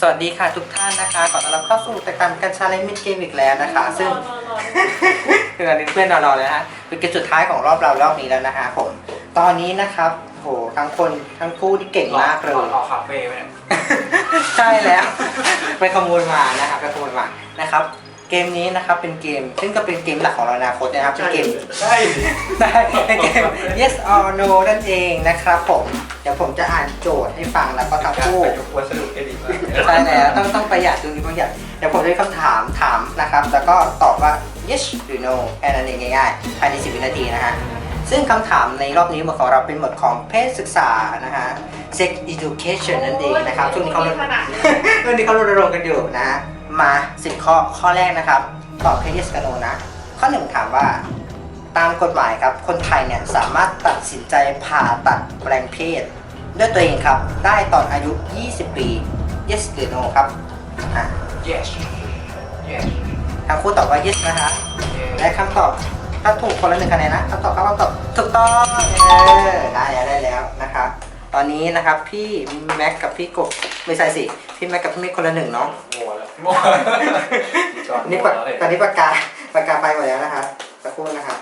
สวัสดีค่ะทุกท่านนะคะขอต้อนรับเข้าสู่แต่การกันชาเลนจ์มิดเกมอีกแล้วนะคะ ซึ่งคืออันนี้เพื่อนนอนๆเลยนะฮะเป็นเกมสุดท้ายของรอบเรารอบนี้แล้วนะฮะผม ตอนนี้นะครับโหทั้งคนทั้งคู่ที่เก่งมากเลยรอคาเฟ่ไหมเนี่ย ใช่แล้ว ไปขโมยมานะครับไปขโมยมานะครับ เกมนี้นะครับเป็นเกม ซึ่งก็เป็นเกมหลักของเราในอนาคตนะครับเป็นเกม ใช่ ได้เป็นเกม yes or no นั่นเองนะครับผม เดี๋ยวผมจะอ่านโจทย์ให้ฟังแล้วก็ทั้งการคู่ประยุกต์วัสดุได้ดีมากใช่แล้วต้องต้องประหยัดดูนี้ประหยัดเดี๋ยวผมจะมีคำถามถามนะครับ แล้วก็ตอบว่า yes หรือ no แค่นั้นเองง่ายๆภายใน 10 วินาทีนะฮะ ซึ่งคำถามในรอบนี้หมวดของเราเป็นหมวดของเพศศึกษานะฮะ sex education นั่นเองนะครับช่วงนี้เขาขนาดนี้ช่วงนี้เขารณรงค์กันอยู่นะฮะ มาสิบข้อข้อแรกนะครับ ตอบแค่ yes กับ no นะ ข้อหนึ่งถามว่า ตามกฎหมายครับ คนไทยเนี่ยสามารถตัดสินใจผ่าตัดแปลงเพศ ด้วยตัวเองครับ ได้ตอนอายุ 20 ปี yes หรือ no ครับอะ yes yes ทั้งคู่ตอบว่า yes นะฮะและคำตอบถ้าถูกคนละหนึ่งคะแนนนะคำตอบครับคำตอบถูกต้องเออได้แล้วได้แล้วนะครับ ตอนนี้นะครับพี่แม็กกับพี่กบไม่ใช่สิ พี่แม็กกับพี่เมฆคนละหนึ่งเนาะ มัวแล้วนี่ปากตอนนี้ปากกาปากกาไปหมดแล้วนะคะสักครู่นะครับ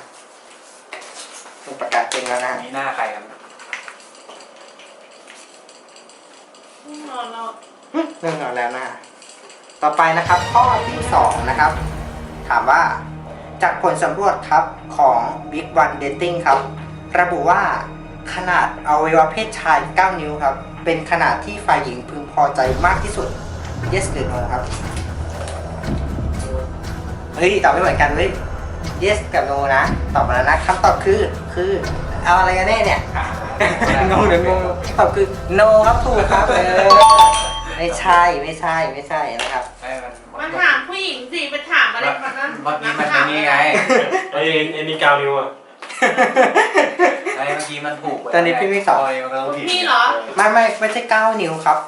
นี่ปากกาเก่งแล้วนะฮะมีหน้าใครครับนอนเราเรื่องเอาแล้วนะฮะต่อไปนะครับข้อที่สองนะครับ ถามว่าจากผลสำรวจครับของ Big One Dating ครับ ระบุว่าขนาดอวัยวะเพศชาย 9 นิ้วครับ เป็นขนาดที่ฝ่ายหญิงพึงพอใจมากที่สุด yes หรือ no ครับ เฮ้ย ตอบไม่เหมือนกันเว้ย yes กับ no นะ ตอบมาแล้วนะคำตอบคือ คือ เอาอะไรกันแน่เนี่ย งงเดี๋ยวงงตอบคือ no ครับถูกครับเออไม่ใช่ ไม่ใช่ ไม่ใช่นะครับไอ้มันมันถามผู้หญิงสิไปถามอะไรมันนั่นเมื่อกี้มันเป็นนี่ไงไอ้ไอ้นี่กาวนิ้วอะไอ้เมื่อกี้มันถูกตอนนี้พี่ไม่ตอบมันก็ต้องผิดพี่เหรอ ไม่ไม่ไม่ใช่ 9 นิ้วครับ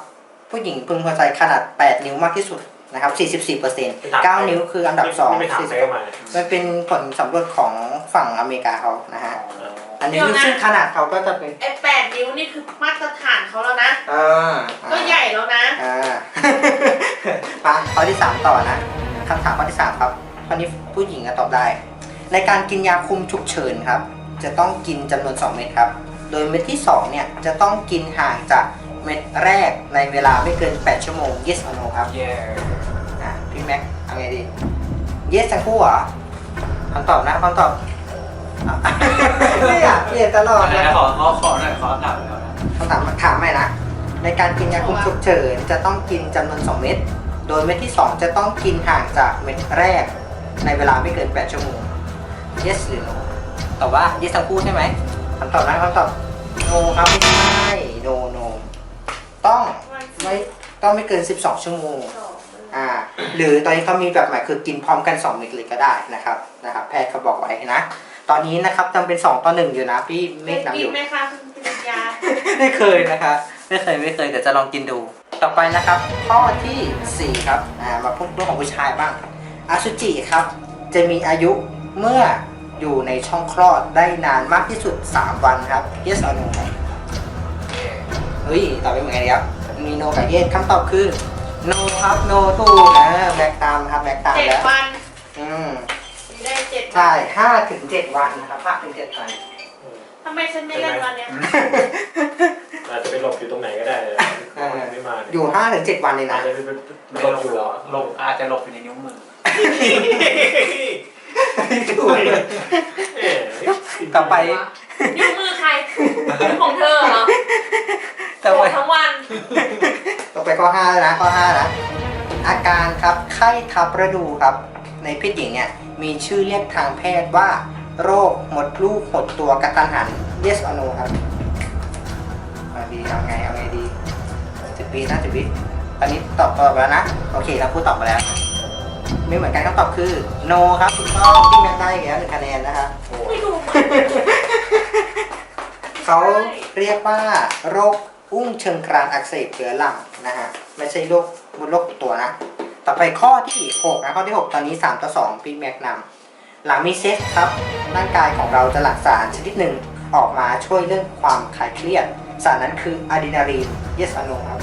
ผู้หญิงพึงพอใจขนาด 8 นิ้วมากที่สุดนะครับ44เปอร์เซ็นต์9นิ้วคืออันดับ2 ไม่ถามใคร40เข้ามามันเป็นผลสำรวจของฝั่งอเมริกาเขานะฮะ อันนี้เดี๋ยวนะซึ่งขนาดเขาก็จะเป็นไอ้แปดนิ้วนี่คือมาตรฐานเขาแล้วนะ อ่าก็ใหญ่แล้วนะ อ่า มาข้อที่ 3 ต่อนะคำถามข้อที่ 3 ครับข้อนี้ผู้หญิงอะตอบได้ ในการกินยาคุมฉุกเฉินครับ จะต้องกินจำนวน 2 เม็ดครับ โดยเม็ดที่ 2 เนี่ย จะต้องกินห่างจาก เม็ดแรกในเวลาไม่เกิน 8 ชั่วโมง yes or no ครับ เย่อะพี่แม็กเอาไงดี yes ทั้งคู่เหรอคำตอบนะคำตอบอะเนี่ยเปลี่ยนตลอดอะไรนะนะขอขอขอหน่อยขอถามหน่อยนะคำถามถามใหม่นะ ในการกินยาคุมฉุกเฉินจะต้องกินจำนวน 2 เม็ดโดยเม็ดที่ 2 จะต้องกินห่างจากเม็ดแรก ในเวลาไม่เกิน 8 ชั่วโมง yes หรือ no ตอบว่า yes ทั้งคู่ใช่ไหมคำตอบนะคำตอบ no ครับไม่ใช่ no no ต้องไม่ ต้องไม่เกิน 12 ชั่วโมงอ่าหรือตอนนี้เขามีแบบใหม่คือกินพร้อมกัน2เม็ดเลยก็ได้นะครับนะครับแพทย์เขาบอกไว้นะ ตอนนี้นะครับจำเป็น 2 ต่อ 1 อยู่นะพี่เมฆนำอกินยู่ไหมคะคุณปริญญาไม่เคยนะครับไม่เคยไม่เคยเดี๋ยวจะลองกินดู ต่อไปนะครับ ข้อทีสี่ 4 ครับอ่ามาพูดเรื่องของผู้ชายบ้างอสุจิครับ จะมีอายุเมื่ออยู่ในช่องคลอดได้นานมากที่สุด 3 วันครับ yes or no ครับเย่เฮ้ยตอบไปเหมือนกันครับ มี no กับ yes คำตอบคือ no ครับ no ถูกนะแบกตามครับแบกตามเจ็ดแล้ววันอืมได้เจ็ดวันใช่ห้าถึงเจ็ดวันนะครับห้าถึงเจ็ดวัน ทำไมฉันไม่เล่นวันเนี้ยอาจจะไปหลบอยู่ตรงไหนก็ได้เลยเออ ไม่มาเนี่ยอยู่ห้าถึงเจ็ดวันเลยอานะ จจะไปไม่หลหลบบอยู่หรอหลบอาจจะหลบอยู่ในนิ้วมือ ถูกเลยเอ๊ะต่อไป นิ้วมือใครนิ้วของเธอเหรอต่อโกไปรธทั้งวันต่อ ไปข้อ5แล้วนะข้อ5นะอาการครับไข้ทับฤดูครับ ในเพศหญิงเนี่ยมีชื่อเรียกทางแพทย์ว่า โรคหมดลูกหดตัวกระทันหัน yes or no ครับเอาดีเอาไงเอาไงดีสิบปีนะสิบวิตอนนี้ตอบตอบแล้วนะ โอเคเราพูดตอบไปแล้ว ไม่เหมือนกันคำตอบคือ no ครับถูกต้องที่แม็กได้อีกแล้วหนึ่งคะแนนนะครับไม่ดูเขาเรียกว่าโรค อุ้งเชิงกรานอักเสบเรื้อรังนะฮะไม่ใช่โรคมดโรคตัวนะ ต่อไปข้อที่6นะข้อที่ 6 ตอนนี้ 3 ต่อ2พี่แม็กนำหลังมีเซ็กครับร่างกายของเราจะหลั่งสารชนิดหนึ่งออกมาช่วยเรื่องความคลายเครียด สารนั้นคืออะดรีนาลีน yes or no ครับ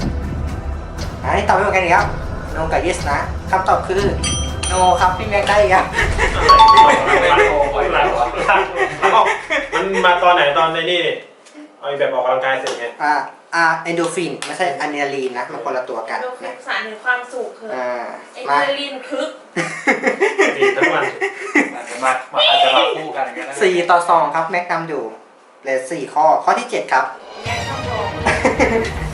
อ่อันนี้ตอบไม่เหมือนกันอีกครับ no กับ yes นะคำตอบคือ no ครับพี่แม็กได้อีกครับมันมาตอนไหนตอนในนี่ เอาแบบออกกำลังกายเสร็จไงอ่าอ่าเอนโดฟินไม่ใช่อะดรีนาลีนนะมันคนละตัวกันเราคือนะสารถึงความสุขคืออ่าไอ้มา เดลินคึกดีทั้งวันอาจจะมามาอาจจะมาคู่กันก็ได้สี่ต่อสองครับแม็กนำอยู่เหลือสี่ข้อข้อที่เจ็ดครับ แยกช่องรอง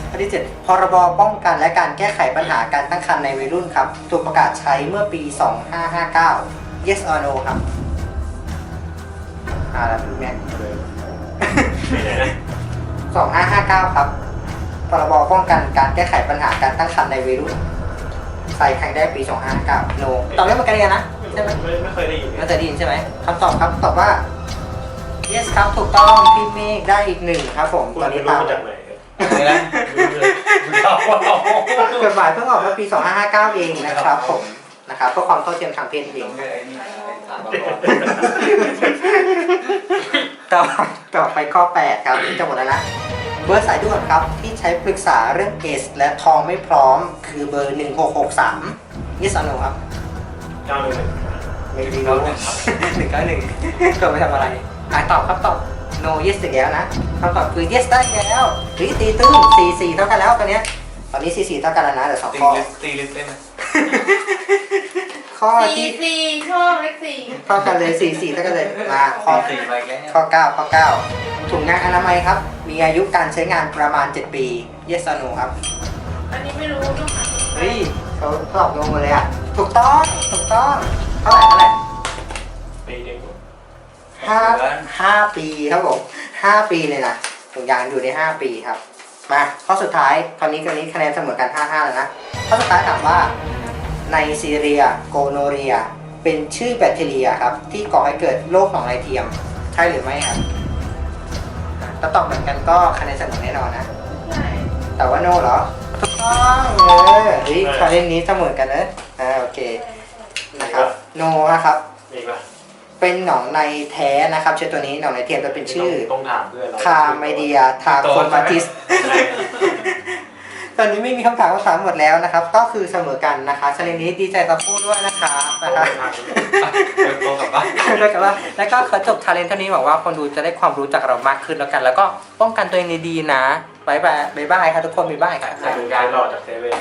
ข้อที่ 7 พรบ ป้องกันและการแก้ไขปัญหาการตั้งครรภ์ในวัยรุ่นครับ ถูกประกาศใช้เมื่อปี 2559 yes or no ครับอ่าแล้วพี่แม็กไปไหนนะ 2559 ครับพรบป้องกันการแก้ไขปัญหาการตั้งครรภ์ในวัยรุ่นใส่ครั้งได้ปี 2559 no ตอบไม่เหมือนกันเลยนะใช่ไหมไม่ไม่เคยได้ยินน่าจะได้ยินใช่ไหมคำตอบครับตอบว่า yes ครับถูกต้องพี่เมฆได้อีกหนึ่งครับผมคุณตอนไม่นี้รู้ตามมาจากไหนเลยนะมึงชอบว่าเรากฎหมายเพิ่งออกเมื่อปี 2559 เองนะครับผมนะครับเพื่อความเท่าเทียมทางเพศเอง ไอ้นี่ไอ้สามก่อนต่อต่อไปข้อ 8 ครับจะหมดแล้วนะเบอร์สายด่วนครับที่ใช้ปรึกษาเรื่องเอสและทองไม่พร้อม คือเบอร์ 1663ยิสโนครับเจ้าหนึ่งหนึ่งไม่รู้หนึ่งเก้าหนึ่งตัวไปทำอะไรอะตอบครับตอบ no yes อีกแล้วนะคำตอบคือ yes ได้แล้วเฮ้ยตีตื้น4 4เท่ากันแล้วตอนเนี้ยตอนนี้4 4เท่ากันแล้วนะเดี๋ยวสองตีข้อลิฟตีลิฟได้ไหม ข้อสี่ที่สี่ช่องเลขสี่เท่ากันเลย4 4เท่ากันเลยมาข้อสี่ไปแล้วข้อ9ข้อ9ถุงยางอนามัยครับ มีอายุการใช้งานประมาณ 7 ปี yes or no ครับ อันนี้ไม่รู้ต้องหาเฮ้ยเขาตอบลงมาเลยอะ ถูกต้อง ถูกต้อง เท่าไหร่เท่าไหร่ปีเดียวห้าห้าปีครับผมห้าปีเลยนะถุงยางอยู่ในห้าปีครับ มาข้อสุดท้าย ตอนนี้ตอนนี้คะแนนเสมอกันห้าห้าแล้วนะ ข้อสุดท้ายถามว่า ในซีเรียโกโนเรีย เป็นชื่อแบคทีเรียครับ ที่ก่อให้เกิดโรคหนองไรเทียม ใช่หรือไม่ครับถ้าตอบเหมือนกันก็คะแนนเสมอแน่นอนนะใช่แต่ว่าโนเหรอถูกต้องเออเฮ้ยคะแนนนี้เสมอกันนะอ่าโอเคนะครับโนนะครับมีป่ะเป็นหนองในแท้นะครับเชื้อตัวนี้หนองในเทียมจะเป็นชื่อต้องถามเพื่อนเราคาไมเดียทาโคมาติส ตอนนี้ไม่มีคำถามคำถามหมดแล้วนะครับ ก็คือเสมอกันนะคะชนิดนี้ดีใจต่อผู้ด้วยนะคะต้อนะงคะถามเปิดโตกับบ้านแล้วก็ว่าแล้วก็ขอจบทาเลนเท่านี้หวังว่าคนดูจะได้ความรู้จากเรามากขึ้นแล้วกัน แล้วก็ป้องกันตัวเองดีๆนะบายบายบายบายครับทุกคนบายบายครับใส่ถุงยางหลอดจากเซเว่น